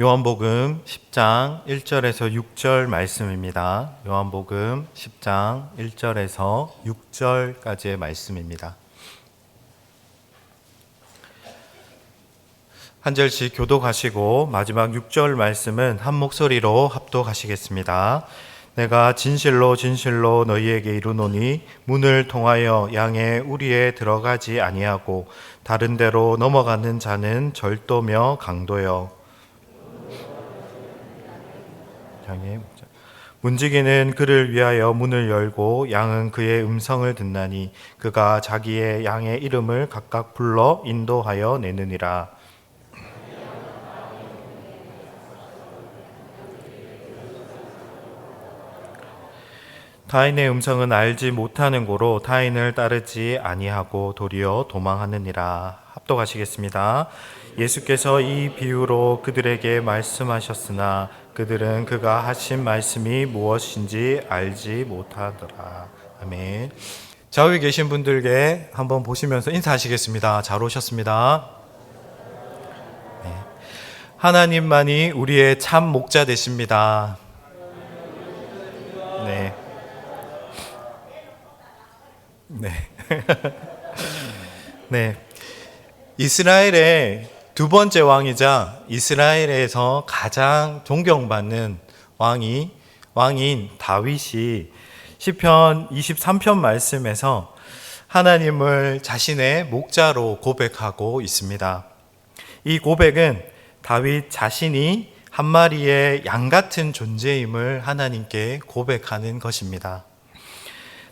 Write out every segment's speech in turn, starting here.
요한복음 10장 1절에서 6절 말씀입니다. 요한복음 10장 1절에서 6절까지의 말씀입니다. 한 절씩 교독하시고 마지막 6절 말씀은 한 목소리로 합독하시겠습니다. 내가 진실로 진실로 너희에게 이르노니 문을 통하여 양의 우리에 들어가지 아니하고 다른 데로 넘어가는 자는 절도며 강도여 양의 목자. 문지기는 그를 위하여 문을 열고 양은 그의 음성을 듣나니 그가 자기의 양의 이름을 각각 불러 인도하여 내느니라 타인의 음성은 알지 못하는 고로 타인을 따르지 아니하고 도리어 도망하느니라 합독하시겠습니다. 예수께서 이 비유로 그들에게 말씀하셨으나 그들은 그가 하신 말씀이 무엇인지 알지 못하더라. 아멘. 좌우에 계신 분들께 한번 보시면서 인사하시겠습니다. 잘 오셨습니다. 네. 하나님만이 우리의 참 목자 되십니다. 네. 네. 네. 이스라엘의 두 번째 왕이자 이스라엘에서 가장 존경받는 왕이 왕인 다윗이 시편 23편 말씀에서 하나님을 자신의 목자로 고백하고 있습니다. 이 고백은 다윗 자신이 한 마리의 양 같은 존재임을 하나님께 고백하는 것입니다.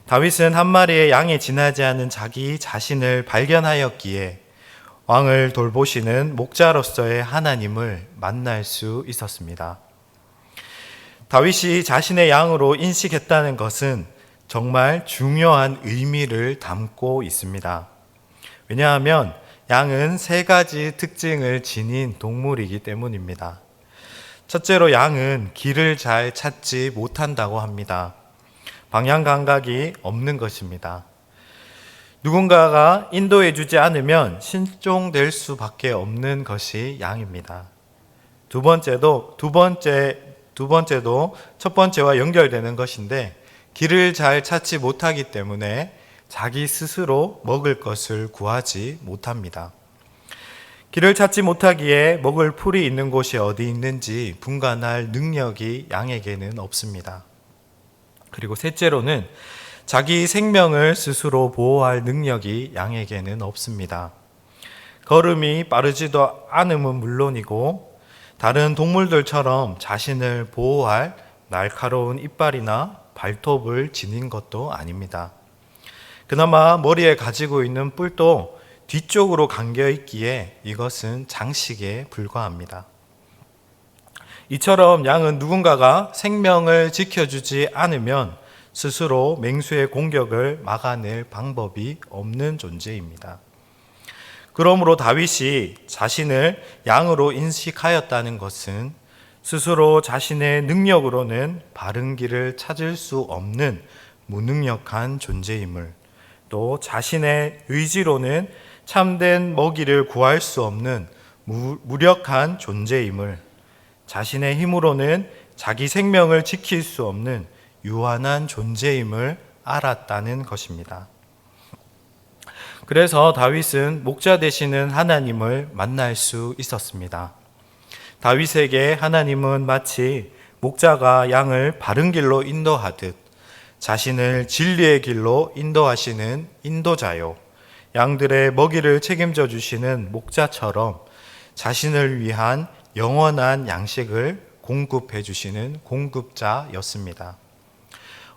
다윗은 한 마리의 양에 지나지 않은 자기 자신을 발견하였기에 왕을 돌보시는 목자로서의 하나님을 만날 수 있었습니다. 다윗이 자신의 양으로 인식했다는 것은 정말 중요한 의미를 담고 있습니다. 왜냐하면 양은 세 가지 특징을 지닌 동물이기 때문입니다. 첫째로 양은 길을 잘 찾지 못한다고 합니다. 방향 감각이 없는 것입니다. 누군가가 인도해 주지 않으면 신종될 수밖에 없는 것이 양입니다. 두 번째도 두 번째 두 번째도 첫 번째와 연결되는 것인데 길을 잘 찾지 못하기 때문에 자기 스스로 먹을 것을 구하지 못합니다. 길을 찾지 못하기에 먹을 풀이 있는 곳이 어디 있는지 분간할 능력이 양에게는 없습니다. 그리고 셋째로는 자기 생명을 스스로 보호할 능력이 양에게는 없습니다. 걸음이 빠르지도 않음은 물론이고 다른 동물들처럼 자신을 보호할 날카로운 이빨이나 발톱을 지닌 것도 아닙니다. 그나마 머리에 가지고 있는 뿔도 뒤쪽으로 감겨 있기에 이것은 장식에 불과합니다. 이처럼 양은 누군가가 생명을 지켜주지 않으면 스스로 맹수의 공격을 막아낼 방법이 없는 존재입니다. 그러므로 다윗이 자신을 양으로 인식하였다는 것은 스스로 자신의 능력으로는 바른 길을 찾을 수 없는 무능력한 존재임을 또 자신의 의지로는 참된 먹이를 구할 수 없는 무력한 존재임을 자신의 힘으로는 자기 생명을 지킬 수 없는 유한한 존재임을 알았다는 것입니다. 그래서 다윗은 목자 되시는 하나님을 만날 수 있었습니다. 다윗에게 하나님은 마치 목자가 양을 바른 길로 인도하듯 자신을 진리의 길로 인도하시는 인도자요. 양들의 먹이를 책임져 주시는 목자처럼 자신을 위한 영원한 양식을 공급해 주시는 공급자였습니다.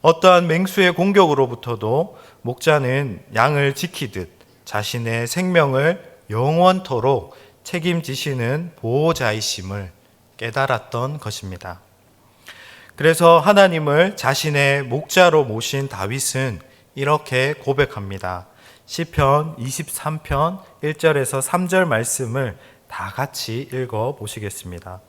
어떠한 맹수의 공격으로부터도 목자는 양을 지키듯 자신의 생명을 영원토록 책임지시는 보호자이심을 깨달았던 것입니다. 그래서 하나님을 자신의 목자로 모신 다윗은 이렇게 고백합니다. 시편 23편 1절에서 3절 말씀을 다 같이 읽어 보시겠습니다.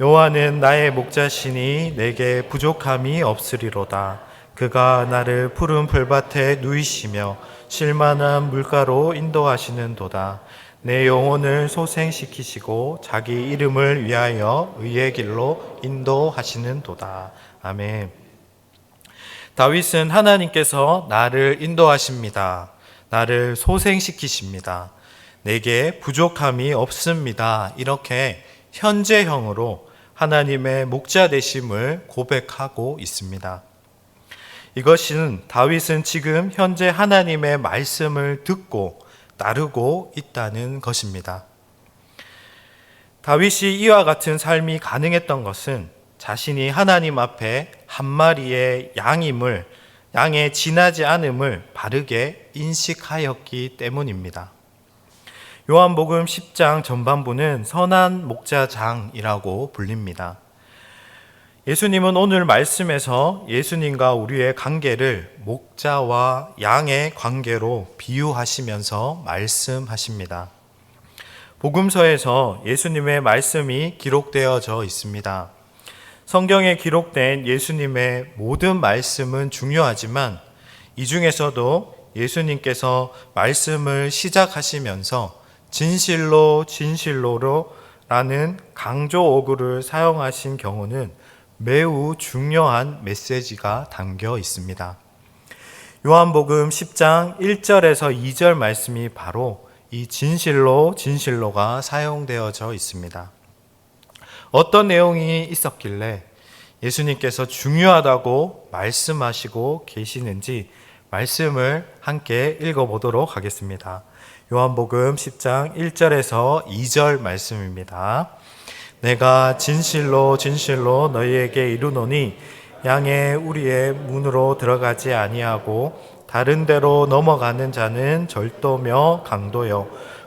여호와는 나의 목자시니 내게 부족함이 없으리로다. 그가 나를 푸른 풀밭에 누이시며 실만한 물가로 인도하시는도다. 내 영혼을 소생시키시고 자기 이름을 위하여 의의 길로 인도하시는 도다. 아멘. 다윗은 하나님께서 나를 인도하십니다. 나를 소생시키십니다. 내게 부족함이 없습니다. 이렇게 현재형으로 하나님의 목자 되심을 고백하고 있습니다. 이것은 다윗은 지금 현재 하나님의 말씀을 듣고 따르고 있다는 것입니다. 다윗이 이와 같은 삶이 가능했던 것은 자신이 하나님 앞에 한 마리의 양임을 양의 지나지 않음을 바르게 인식하였기 때문입니다. 요한복음 10장 전반부는 선한 목자장이라고 불립니다. 예수님은 오늘 말씀에서 예수님과 우리의 관계를 목자와 양의 관계로 비유하시면서 말씀하십니다. 복음서에서 예수님의 말씀이 기록되어져 있습니다. 성경에 기록된 예수님의 모든 말씀은 중요하지만 이 중에서도 예수님께서 말씀을 시작하시면서 진실로 진실로로 라는 강조 어구를 사용하신 경우는 매우 중요한 메시지가 담겨 있습니다. 요한복음 10장 1절에서 2절 말씀이 바로 이 진실로 진실로가 사용되어져 있습니다. 어떤 내용이 있었길래 예수님께서 중요하다고 말씀하시고 계시는지 말씀을 함께 읽어보도록 하겠습니다. 요한복음 10장 1절에서 2절 말씀입니다. 내가 진실로 진실로 너희에게 이르노니 양의 우리의 문으로 들어가지 아니하고 다른 데로 넘어가는 자는 절도며 강도요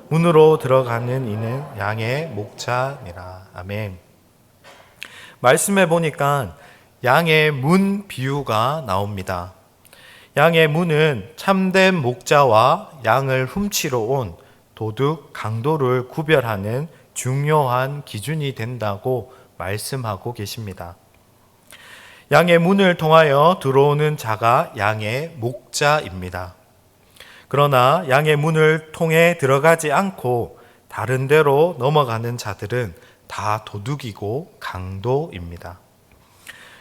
문으로 들어가는 이는 양의 목자니라. 아멘. 말씀해 보니까 양의 문 비유가 나옵니다. 양의 문은 참된 목자와 양을 훔치러 온 도둑, 강도를 구별하는 중요한 기준이 된다고 말씀하고 계십니다. 양의 문을 통하여 들어오는 자가 양의 목자입니다. 그러나 양의 문을 통해 들어가지 않고 다른 데로 넘어가는 자들은 다 도둑이고 강도입니다.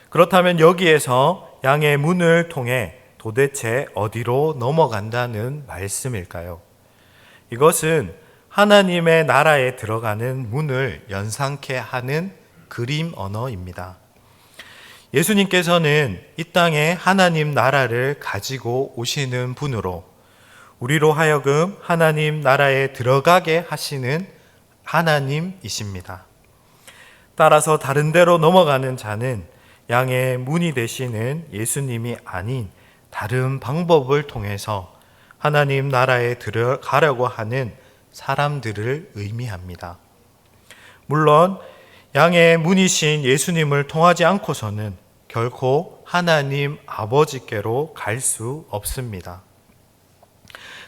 그렇다면 여기에서 양의 문을 통해 도대체 어디로 넘어간다는 말씀일까요? 이것은 하나님의 나라에 들어가는 문을 연상케 하는 그림 언어입니다. 예수님께서는 이 땅에 하나님 나라를 가지고 오시는 분으로 우리로 하여금 하나님 나라에 들어가게 하시는 하나님이십니다. 따라서 다른 데로 넘어가는 자는 양의 문이 되시는 예수님이 아닌 다른 방법을 통해서 하나님 나라에 들어가려고 하는 사람들을 의미합니다. 물론 양의 문이신 예수님을 통하지 않고서는 결코 하나님 아버지께로 갈 수 없습니다.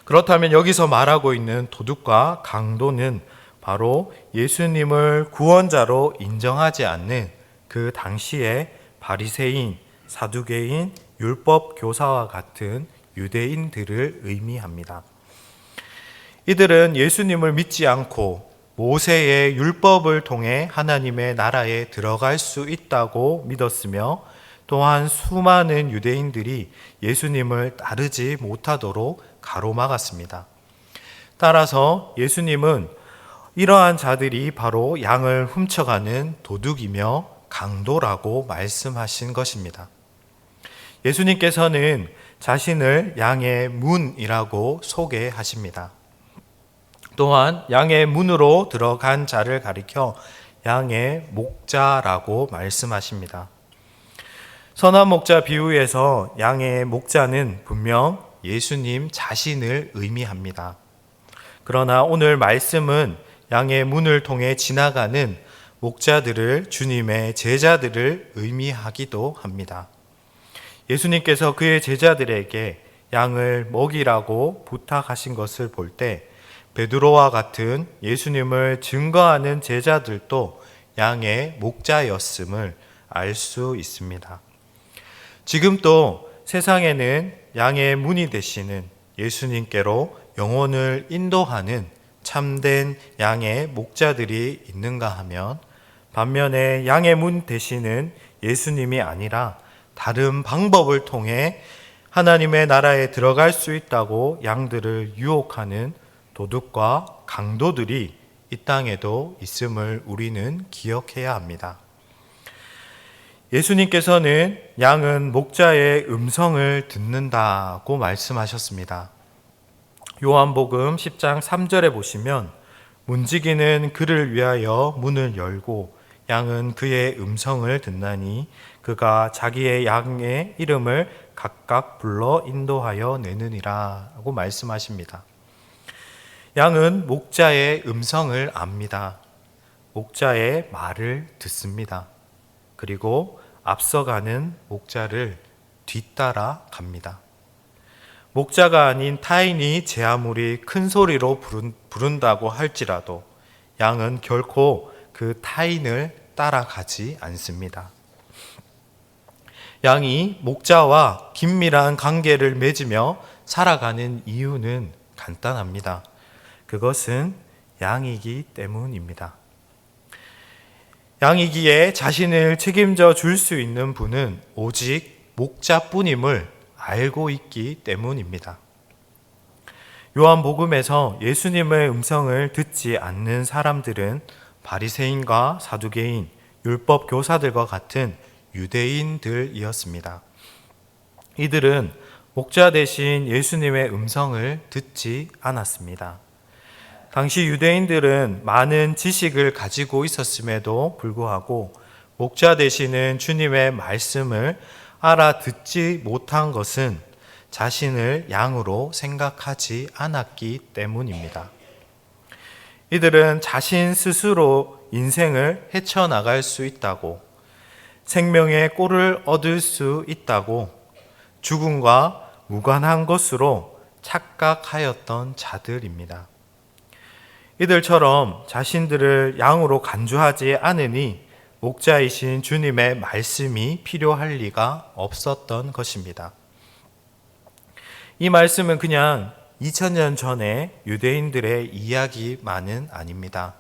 그렇다면 여기서 말하고 있는 도둑과 강도는 바로 예수님을 구원자로 인정하지 않는 그 당시의 바리새인, 사두개인, 율법 교사와 같은 유대인들을 의미합니다. 이들은 예수님을 믿지 않고 모세의 율법을 통해 하나님의 나라에 들어갈 수 있다고 믿었으며 또한 수많은 유대인들이 예수님을 따르지 못하도록 가로막았습니다. 따라서 예수님은 이러한 자들이 바로 양을 훔쳐가는 도둑이며 강도라고 말씀하신 것입니다. 예수님께서는 자신을 양의 문이라고 소개하십니다. 또한 양의 문으로 들어간 자를 가리켜 양의 목자라고 말씀하십니다. 선한 목자 비유에서 양의 목자는 분명 예수님 자신을 의미합니다. 그러나 오늘 말씀은 양의 문을 통해 지나가는 목자들을 주님의 제자들을 의미하기도 합니다. 예수님께서 그의 제자들에게 양을 먹이라고 부탁하신 것을 볼 때 베드로와 같은 예수님을 증거하는 제자들도 양의 목자였음을 알 수 있습니다. 지금 또 세상에는 양의 문이 되시는 예수님께로 영혼을 인도하는 참된 양의 목자들이 있는가 하면 반면에 양의 문 대신은 예수님이 아니라 다른 방법을 통해 하나님의 나라에 들어갈 수 있다고 양들을 유혹하는 도둑과 강도들이 이 땅에도 있음을 우리는 기억해야 합니다. 예수님께서는 양은 목자의 음성을 듣는다고 말씀하셨습니다. 요한복음 10장 3절에 보시면 문지기는 그를 위하여 문을 열고 양은 그의 음성을 듣나니 그가 자기의 양의 이름을 각각 불러 인도하여 내느니라 하고 말씀하십니다. 양은 목자의 음성을 압니다. 목자의 말을 듣습니다. 그리고 앞서가는 목자를 뒤따라 갑니다. 목자가 아닌 타인이 제 아무리 큰 소리로 부른, 다고 할지라도 양은 결코 그 타인을 따라가지 않습니다. 양이 목자와 긴밀한 관계를 맺으며 살아가는 이유는 간단합니다. 그것은 양이기 때문입니다. 양이기에 자신을 책임져 줄 수 있는 분은 오직 목자뿐임을 알고 있기 때문입니다. 요한복음에서 예수님의 음성을 듣지 않는 사람들은 바리새인과 사두개인, 율법 교사들과 같은 유대인들이었습니다. 이들은 목자 대신 예수님의 음성을 듣지 않았습니다. 당시 유대인들은 많은 지식을 가지고 있었음에도 불구하고 목자 되시는 주님의 말씀을 알아듣지 못한 것은 자신을 양으로 생각하지 않았기 때문입니다. 이들은 자신 스스로 인생을 헤쳐나갈 수 있다고, 생명의 꼴을 얻을 수 있다고, 죽음과 무관한 것으로 착각하였던 자들입니다. 이들처럼 자신들을 양으로 간주하지 않으니 목자이신 주님의 말씀이 필요할 리가 없었던 것입니다. 이 말씀은 그냥 2000년 전에 유대인들의 이야기만은 아닙니다.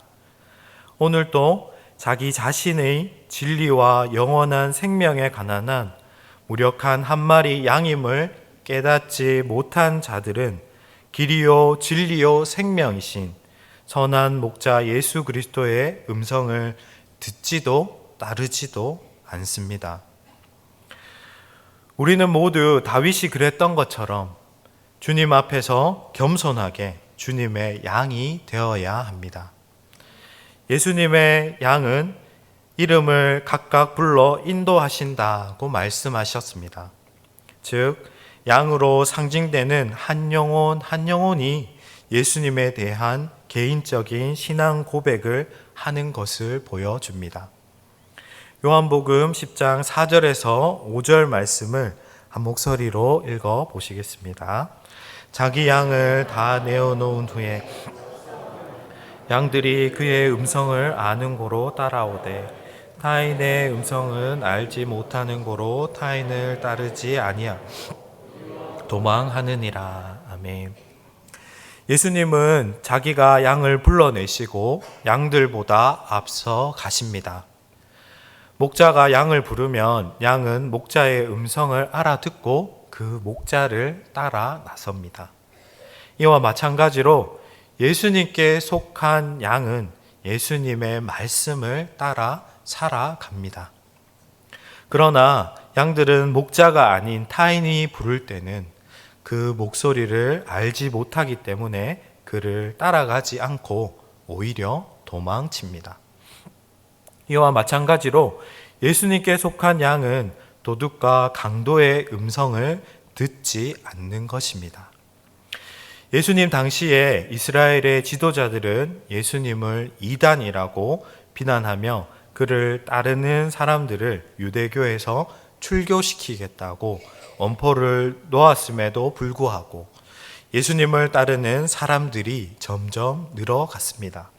오늘도 자기 자신의 진리와 영원한 생명에 관한 무력한 한 마리 양임을 깨닫지 못한 자들은 길이요 진리요 생명이신 선한 목자 예수 그리스도의 음성을 듣지도 따르지도 않습니다. 우리는 모두 다윗이 그랬던 것처럼 주님 앞에서 겸손하게 주님의 양이 되어야 합니다. 예수님의 양은 이름을 각각 불러 인도하신다고 말씀하셨습니다. 즉, 양으로 상징되는 한 영혼 한 영혼이 예수님에 대한 개인적인 신앙 고백을 하는 것을 보여줍니다. 요한복음 10장 4절에서 5절 말씀을 한 목소리로 읽어 보시겠습니다. 자기 양을 다 내어 놓은 후에 양들이 그의 음성을 아는 고로 따라오되 타인의 음성은 알지 못하는 고로 타인을 따르지 아니하 도망하느니라. 아멘. 예수님은 자기가 양을 불러내시고 양들보다 앞서 가십니다. 목자가 양을 부르면 양은 목자의 음성을 알아듣고 그 목자를 따라 나섭니다. 이와 마찬가지로 예수님께 속한 양은 예수님의 말씀을 따라 살아갑니다. 그러나 양들은 목자가 아닌 타인이 부를 때는 그 목소리를 알지 못하기 때문에 그를 따라가지 않고 오히려 도망칩니다. 이와 마찬가지로 예수님께 속한 양은 도둑과 강도의 음성을 듣지 않는 것입니다. 예수님 당시에 이스라엘의 지도자들은 예수님을 이단이라고 비난하며 그를 따르는 사람들을 유대교에서 출교시키겠다고 엄포를 놓았음에도 불구하고 예수님을 따르는 사람들이 점점 늘어갔습니다.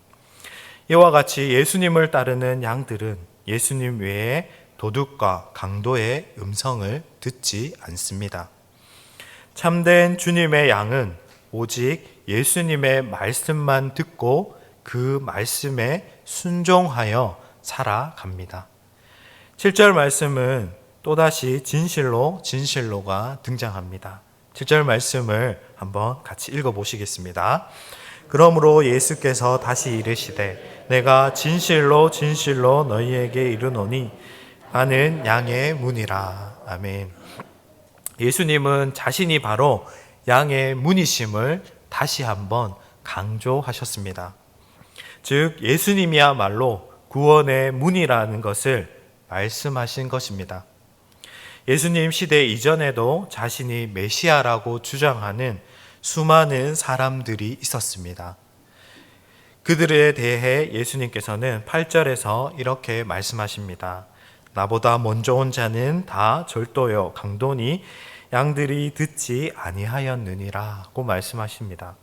이와 같이 예수님을 따르는 양들은 예수님 외에 도둑과 강도의 음성을 듣지 않습니다. 참된 주님의 양은 오직 예수님의 말씀만 듣고 그 말씀에 순종하여 살아갑니다. 7절 말씀은 또다시 진실로 진실로가 등장합니다. 7절 말씀을 한번 같이 읽어 보시겠습니다. 그러므로 예수께서 다시 이르시되 내가 진실로 진실로 너희에게 이르노니 나는 양의 문이라. 아멘. 예수님은 자신이 바로 양의 문이심을 다시 한번 강조하셨습니다. 즉 예수님이야말로 구원의 문이라는 것을 말씀하신 것입니다. 예수님 시대 이전에도 자신이 메시아라고 주장하는 수많은 사람들이 있었습니다. 그들에 대해 예수님께서는 8절에서 이렇게 말씀하십니다. 나보다 먼저 온 자는 다 절도요 강도니 양들이 듣지 아니하였느니라고 말씀하십니다.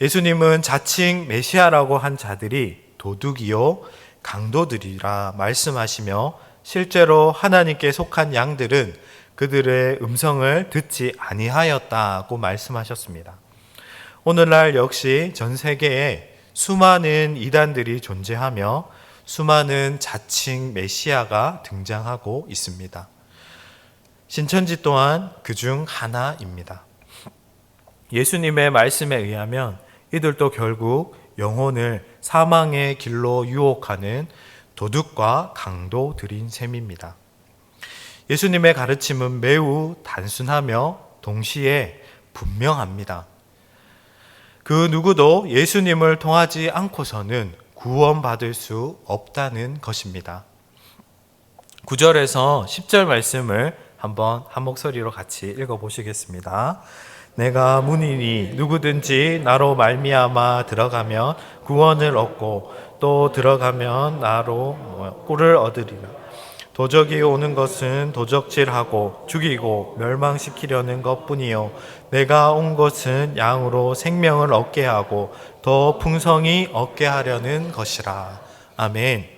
예수님은 자칭 메시아라고 한 자들이 도둑이요 강도들이라 말씀하시며 실제로 하나님께 속한 양들은 그들의 음성을 듣지 아니하였다고 말씀하셨습니다. 오늘날 역시 전 세계에 수많은 이단들이 존재하며 수많은 자칭 메시아가 등장하고 있습니다. 신천지 또한 그 중 하나입니다. 예수님의 말씀에 의하면 이들도 결국 영혼을 사망의 길로 유혹하는 도둑과 강도들인 셈입니다. 예수님의 가르침은 매우 단순하며 동시에 분명합니다. 그 누구도 예수님을 통하지 않고서는 구원받을 수 없다는 것입니다. 9절에서 10절 말씀을 한번 한 목소리로 같이 읽어 보시겠습니다. 내가 문이니 누구든지 나로 말미암아 들어가면 구원을 얻고 또 들어가면 나로 꿀을 얻으리라. 도적이 오는 것은 도적질하고 죽이고 멸망시키려는 것뿐이요 내가 온 것은 양으로 생명을 얻게 하고 더 풍성히 얻게 하려는 것이라. 아멘.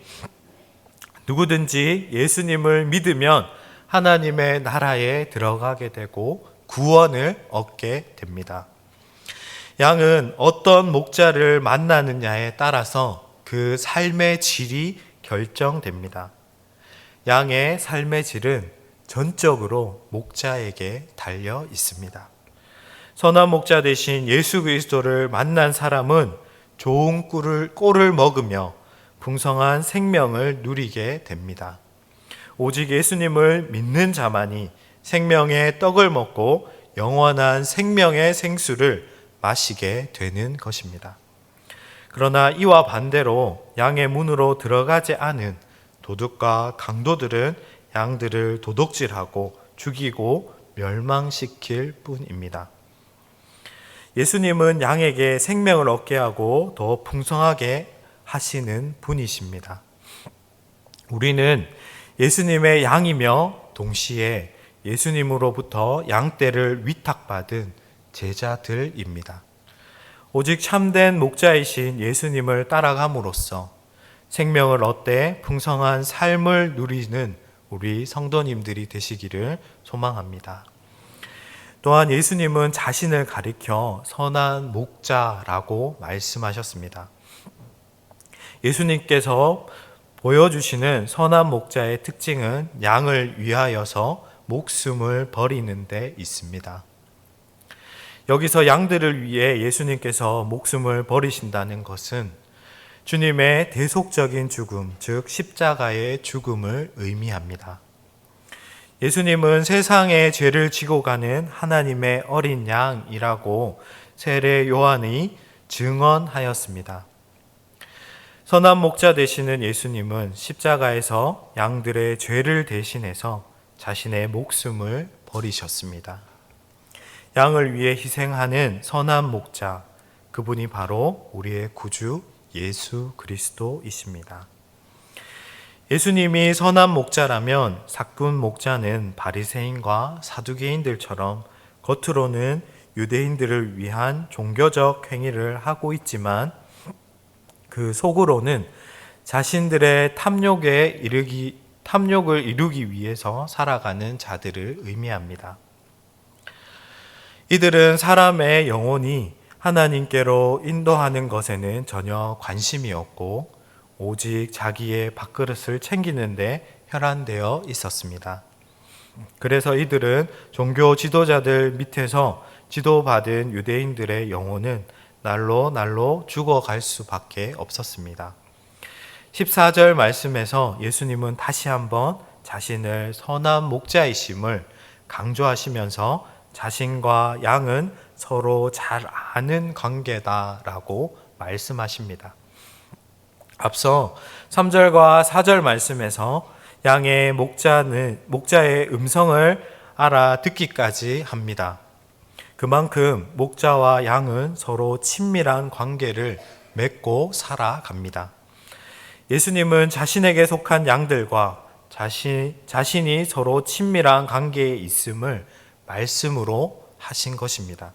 누구든지 예수님을 믿으면 하나님의 나라에 들어가게 되고 구원을 얻게 됩니다. 양은 어떤 목자를 만나느냐에 따라서 그 삶의 질이 결정됩니다. 양의 삶의 질은 전적으로 목자에게 달려 있습니다. 선한 목자 대신 예수 그리스도를 만난 사람은 좋은 꿀을, 꿀을 먹으며 풍성한 생명을 누리게 됩니다. 오직 예수님을 믿는 자만이 생명의 떡을 먹고 영원한 생명의 생수를 마시게 되는 것입니다. 그러나 이와 반대로 양의 문으로 들어가지 않은 도둑과 강도들은 양들을 도둑질하고 죽이고 멸망시킬 뿐입니다. 예수님은 양에게 생명을 얻게 하고 더 풍성하게 하시는 분이십니다. 우리는 예수님의 양이며 동시에 예수님으로부터 양떼를 위탁받은 제자들입니다. 오직 참된 목자이신 예수님을 따라감으로써 생명을 얻되 풍성한 삶을 누리는 우리 성도님들이 되시기를 소망합니다. 또한 예수님은 자신을 가리켜 선한 목자라고 말씀하셨습니다. 예수님께서 보여주시는 선한 목자의 특징은 양을 위하여서 목숨을 버리는 데 있습니다. 여기서 양들을 위해 예수님께서 목숨을 버리신다는 것은 주님의 대속적인 죽음, 즉 십자가의 죽음을 의미합니다. 예수님은 세상의 죄를 지고 가는 하나님의 어린 양이라고 세례 요한이 증언하였습니다. 선한 목자 되시는 예수님은 십자가에서 양들의 죄를 대신해서 자신의 목숨을 버리셨습니다. 양을 위해 희생하는 선한 목자, 그분이 바로 우리의 구주 예수 그리스도이십니다. 예수님이 선한 목자라면 사꾼 목자는 바리새인과 사두개인들처럼 겉으로는 유대인들을 위한 종교적 행위를 하고 있지만 그 속으로는 자신들의 탐욕에 이르기 탐욕을 이루기 위해서 살아가는 자들을 의미합니다. 이들은 사람의 영혼이 하나님께로 인도하는 것에는 전혀 관심이 없고 오직 자기의 밥그릇을 챙기는데 혈안되어 있었습니다. 그래서 이들은 종교 지도자들 밑에서 지도받은 유대인들의 영혼은 날로 날로 죽어갈 수밖에 없었습니다. 14절 말씀에서 예수님은 다시 한번 자신을 선한 목자이심을 강조하시면서 자신과 양은 서로 잘 아는 관계다라고 말씀하십니다. 앞서 3절과 4절 말씀에서 양의 목자는 목자의 음성을 알아듣기까지 합니다. 그만큼 목자와 양은 서로 친밀한 관계를 맺고 살아갑니다. 예수님은 자신에게 속한 양들과 자신, 자신이 서로 친밀한 관계에 있음을 말씀으로 하신 것입니다.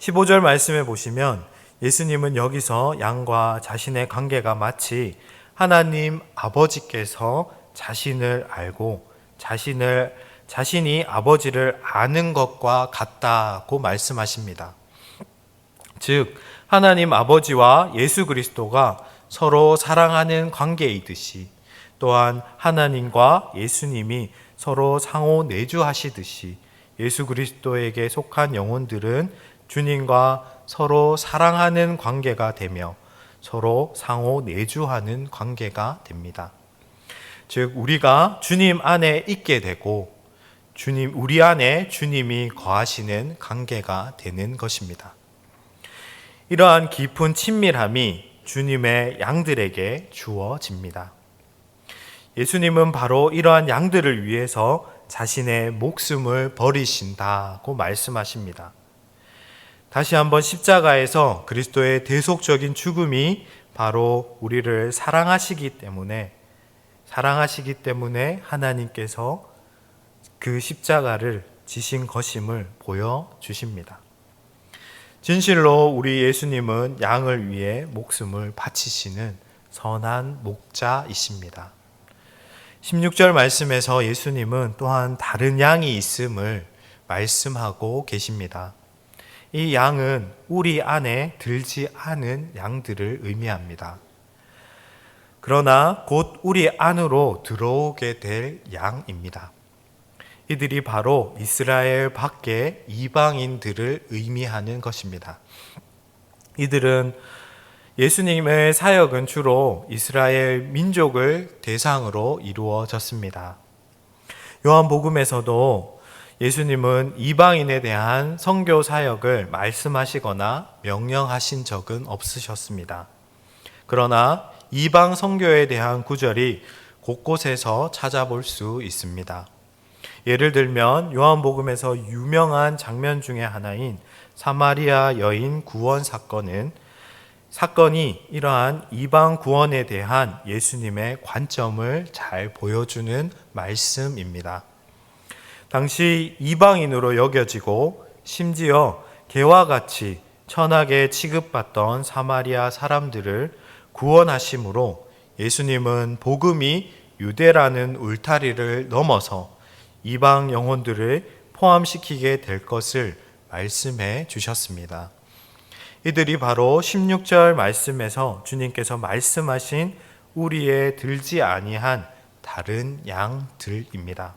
15절 말씀에 보시면 예수님은 여기서 양과 자신의 관계가 마치 하나님 아버지께서 자신을 알고 자신을 자신이 아버지를 아는 것과 같다고 말씀하십니다. 즉 하나님 아버지와 예수 그리스도가 서로 사랑하는 관계이듯이 또한 하나님과 예수님이 서로 상호 내주하시듯이 예수 그리스도에게 속한 영혼들은 주님과 서로 사랑하는 관계가 되며 서로 상호 내주하는 관계가 됩니다. 즉 우리가 주님 안에 있게 되고 주님 우리 안에 주님이 거하시는 관계가 되는 것입니다. 이러한 깊은 친밀함이 주님의 양들에게 주어집니다. 예수님은 바로 이러한 양들을 위해서 자신의 목숨을 버리신다고 말씀하십니다. 다시 한번 십자가에서 그리스도의 대속적인 죽음이 바로 우리를 사랑하시기 때문에 사랑하시기 때문에 하나님께서 그 십자가를 지신 것임을 보여 주십니다. 진실로 우리 예수님은 양을 위해 목숨을 바치시는 선한 목자이십니다. 16절 말씀에서 예수님은 또한 다른 양이 있음을 말씀하고 계십니다. 이 양은 우리 안에 들지 않은 양들을 의미합니다. 그러나 곧 우리 안으로 들어오게 될 양입니다. 이들이 바로 이스라엘 밖의 이방인들을 의미하는 것입니다. 이들은 예수님의 사역은 주로 이스라엘 민족을 대상으로 이루어졌습니다. 요한복음에서도 예수님은 이방인에 대한 선교 사역을 말씀하시거나 명령하신 적은 없으셨습니다. 그러나 이방 선교에 대한 구절이 곳곳에서 찾아볼 수 있습니다. 예를 들면 요한복음에서 유명한 장면 중의 하나인 사마리아 여인 구원 사건은 사건이 이러한 이방 구원에 대한 예수님의 관점을 잘 보여주는 말씀입니다. 당시 이방인으로 여겨지고 심지어 개와 같이 천하게 취급받던 사마리아 사람들을 구원하심으로 예수님은 복음이 유대라는 울타리를 넘어서 이방 영혼들을 포함시키게 될 것을 말씀해 주셨습니다. 이들이 바로 16절 말씀에서 주님께서 말씀하신 우리의 들지 아니한 다른 양들입니다.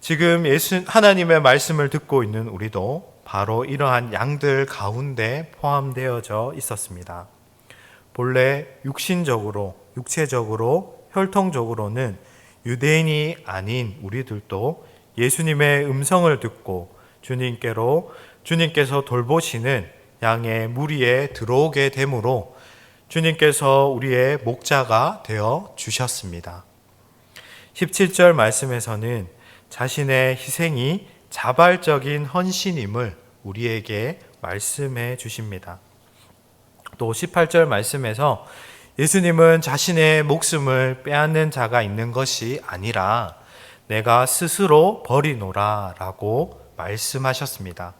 지금 예수 하나님의 말씀을 듣고 있는 우리도 바로 이러한 양들 가운데 포함되어져 있었습니다. 본래 육신적으로, 육체적으로, 혈통적으로는 유대인이 아닌 우리들도 예수님의 음성을 듣고 주님께로 주님께서 돌보시는 양의 무리에 들어오게 되므로 주님께서 우리의 목자가 되어 주셨습니다. 17절 말씀에서는 자신의 희생이 자발적인 헌신임을 우리에게 말씀해 주십니다. 또 18절 말씀에서 예수님은 자신의 목숨을 빼앗는 자가 있는 것이 아니라 내가 스스로 버리노라 라고 말씀하셨습니다.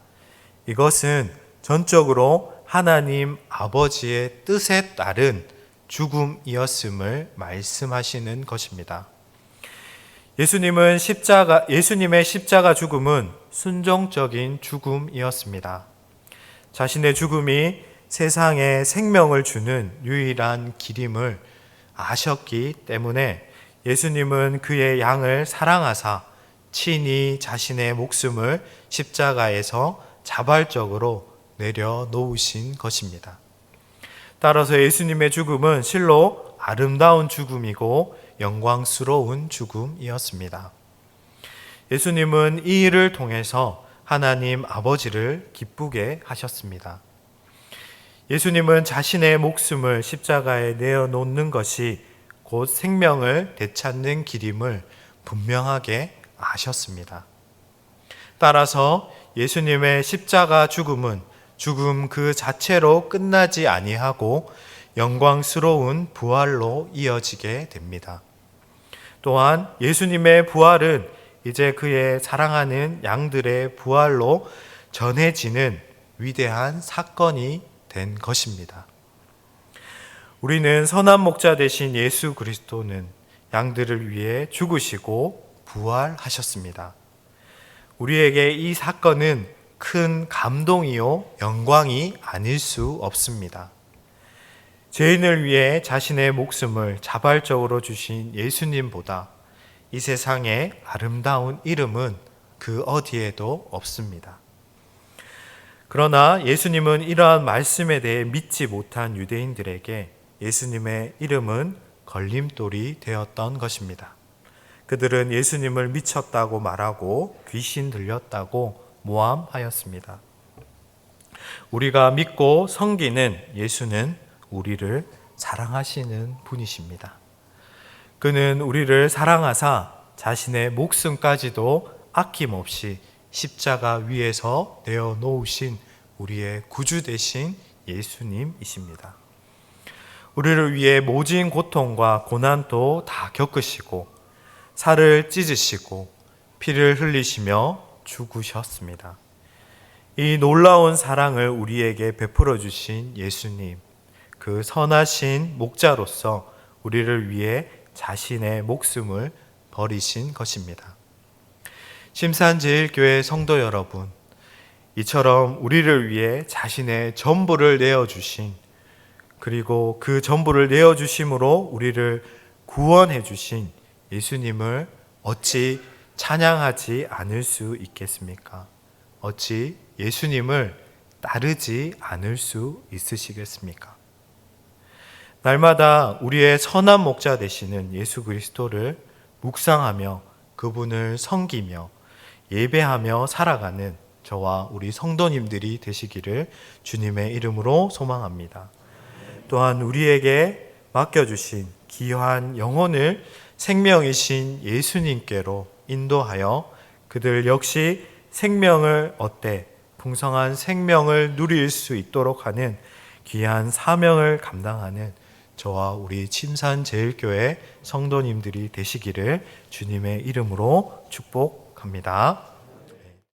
이것은 전적으로 하나님 아버지의 뜻에 따른 죽음이었음을 말씀하시는 것입니다. 예수님은 십자가, 예수님의 십자가 죽음은 순종적인 죽음이었습니다. 자신의 죽음이 세상에 생명을 주는 유일한 길임을 아셨기 때문에 예수님은 그의 양을 사랑하사 친히 자신의 목숨을 십자가에서 자발적으로 내려놓으신 것입니다. 따라서 예수님의 죽음은 실로 아름다운 죽음이고 영광스러운 죽음이었습니다. 예수님은 이 일을 통해서 하나님 아버지를 기쁘게 하셨습니다. 예수님은 자신의 목숨을 십자가에 내어놓는 것이 곧 생명을 되찾는 길임을 분명하게 아셨습니다. 따라서 예수님의 십자가 죽음은 죽음 그 자체로 끝나지 아니하고 영광스러운 부활로 이어지게 됩니다. 또한 예수님의 부활은 이제 그의 사랑하는 양들의 부활로 전해지는 위대한 사건이 된 것입니다. 우리는 선한 목자 되신 예수 그리스도는 양들을 위해 죽으시고 부활하셨습니다. 우리에게 이 사건은 큰 감동이요 영광이 아닐 수 없습니다. 죄인을 위해 자신의 목숨을 자발적으로 주신 예수님보다 이 세상에 아름다운 이름은 그 어디에도 없습니다. 그러나 예수님은 이러한 말씀에 대해 믿지 못한 유대인들에게 예수님의 이름은 걸림돌이 되었던 것입니다. 그들은 예수님을 미쳤다고 말하고 귀신 들렸다고 모함하였습니다. 우리가 믿고 섬기는 예수는 우리를 사랑하시는 분이십니다. 그는 우리를 사랑하사 자신의 목숨까지도 아낌없이 십자가 위에서 내어 놓으신 우리의 구주 되신 예수님이십니다. 우리를 위해 모진 고통과 고난도 다 겪으시고 살을 찢으시고 피를 흘리시며 죽으셨습니다. 이 놀라운 사랑을 우리에게 베풀어 주신 예수님, 그 선하신 목자로서 우리를 위해 자신의 목숨을 버리신 것입니다. 심산제일교회 성도 여러분, 이처럼 우리를 위해 자신의 전부를 내어 주신 그리고 그 전부를 내어 주심으로 우리를 구원해 주신 예수님을 어찌 찬양하지 않을 수 있겠습니까? 어찌 예수님을 따르지 않을 수 있으시겠습니까? 날마다 우리의 선한 목자 되시는 예수 그리스도를 묵상하며 그분을 섬기며 예배하며 살아가는 저와 우리 성도님들이 되시기를 주님의 이름으로 소망합니다. 또한 우리에게 맡겨주신 귀한 영혼을 생명이신 예수님께로 인도하여 그들 역시 생명을 얻되 풍성한 생명을 누릴 수 있도록 하는 귀한 사명을 감당하는 저와 우리 침산 제일교회 성도님들이 되시기를 주님의 이름으로 축복 합니다.